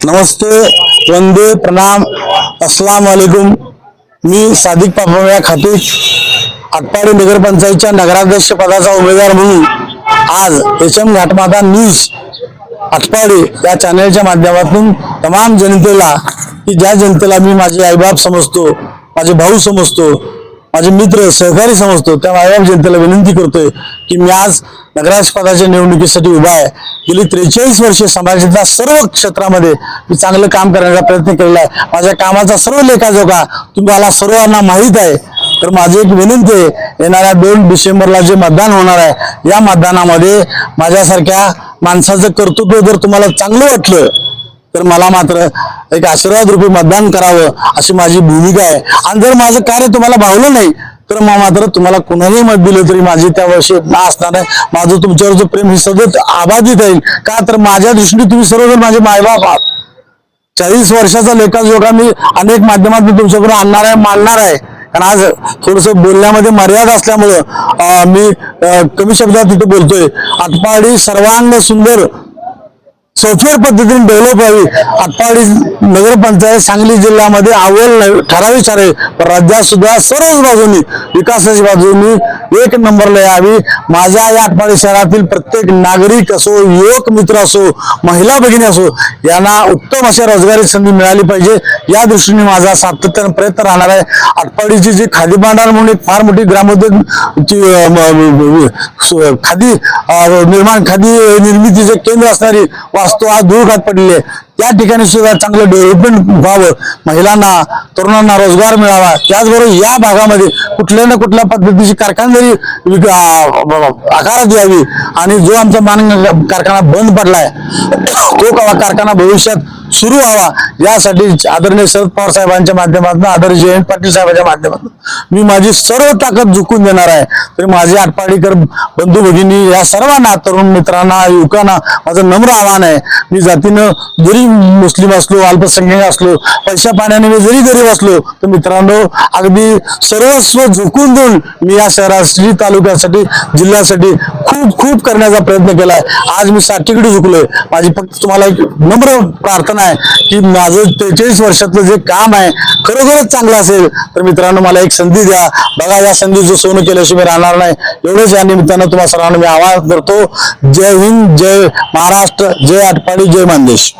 नमस्ते वंदे प्रणाम अस्सलाम वालेकुम मी सादिक पापाव्या खातीत आटपाडी नगरपंचायतच्या नगराध्यक्ष पदाचा उमेदवार म्हणून आज H M Ghatmata news Atpadi या चॅनलच्या माध्यमातून तमाम जनतेला की ज्या जनतेला मी माझे आईबाप समजतो माझे भाऊ समजतो माझे मित्र सहकारी समजतो. त्या मायबाप जनतेला विनंती करतोय की मी आज नगराध्यक्ष पदाच्या निवडणुकीसाठी उभा आहे. गेली त्रेचाळीस वर्षे समाजाच्या सर्व क्षेत्रामध्ये मी चांगलं काम करण्याचा प्रयत्न केलेला आहे. माझ्या कामाचा सर्व लेखाजोखा तुम्हाला सर्वांना माहीत आहे. तर माझी एक विनंती आहे येणाऱ्या दोन डिसेंबरला जे मतदान होणार आहे या मतदानामध्ये माझ्यासारख्या माणसाचं कर्तृत्व जर तुम्हाला चांगलं वाटलं तर मला मात्र एक आशीर्वाद रूपी मतदान करावं अशी माझी भूमिका आहे. आणि जर माझं कार्य तुम्हाला भावलं नाही तर मग मात्र तुम्हाला कुणालाही मत दिलं तरी माझी त्या वर्षी ना असणार आहे माझं तुमच्यावरचं प्रेम हे सतत आबाधित राहील. का तर माझ्या दृष्टीने तुम्ही सर्वजण माझे मायबाप आहात. चाळीस वर्षाचा लेखाजोखा मी अनेक माध्यमातून तुमच्याकडून आणणार आहे मांडणार आहे. कारण आज थोडस बोलण्यामध्ये मर्यादा असल्यामुळं मी कमी शब्दात तिथे बोलतोय. आटपाडी सर्वांग सुंदर सॉफ्टवेअर पद्धतीने डेव्हलप व्हावी. आटपाडी नगरपंचायत सांगली जिल्ह्यामध्ये अव्वल ठराविक आहे पण राज्यात सुद्धा सर्वच बाजूनी विकासाच्या बाजूनी एक नंबरला यावी. माझ्या या आटपाडी शहरातील प्रत्येक नागरिक असो युवक मित्र असो महिला भगिनी असो यांना उत्तम अशा रोजगारी संधी मिळाली पाहिजे. या दृष्टीने माझा सातत्याने प्रयत्न राहणार आहे. आटपाडीची जी खादी भांडार म्हणून एक फार मोठी ग्रामोद्योग ची, खादी निर्माण खादी निर्मितीचे केंद्र असणारी वास्तू आज धूळघात पडलेली आहे. त्या ठिकाणी सुद्धा चांगलं डेव्हलपमेंट व्हावं. महिलांना तरुणांना रोजगार मिळावा. त्याचबरोबर या भागामध्ये कुठल्या ना कुठल्या पद्धतीची कारखानदारी विक- आकारात यावी. आणि जो आमचा मान कारखाना बंद पडलाय तो कारखाना भविष्यात सुरू व्हावा. यासाठी आदरणीय शरद पवार साहेबांच्या माध्यमातून आदरणीय जयंत पाटील साहेबांच्या माध्यमातून मी माझी सर्व ताकद झुकून देणार आहे. तरी माझे आटपाडीकर बंधू भगिनी या सर्वांना तरुण मित्रांना युवकांना माझं नम्र आव्हान आहे. मी जातीनं जरी मुस्लिम असलो अल्पसंख्याक असलो पैशा पाण्याने मी जरी गरीब असलो तर मित्रांनो अगदी सर्वस्व झुकून देऊन मी या शहरासाठी तालुक्यासाठी जिल्ह्यासाठी खूप खूप करण्याचा प्रयत्न केला आज मी साठीकडे झुकलोय. माझी फक्त तुम्हाला एक नम्र प्रार्थना आहे की माझं त्रेचाळीस वर्षातलं जे काम आहे खरोखरच चांगलं असेल तर मित्रांनो मला एक संधी द्या. बघा या संधीचं सोनं केल्याशिवाय मी राहणार नाही. एवढंच या निमित्तानं तुम्हाला सर्वांना मी आवाहन करतो. जय हिंद जय महाराष्ट्र जय आटपाडी जय मानदेश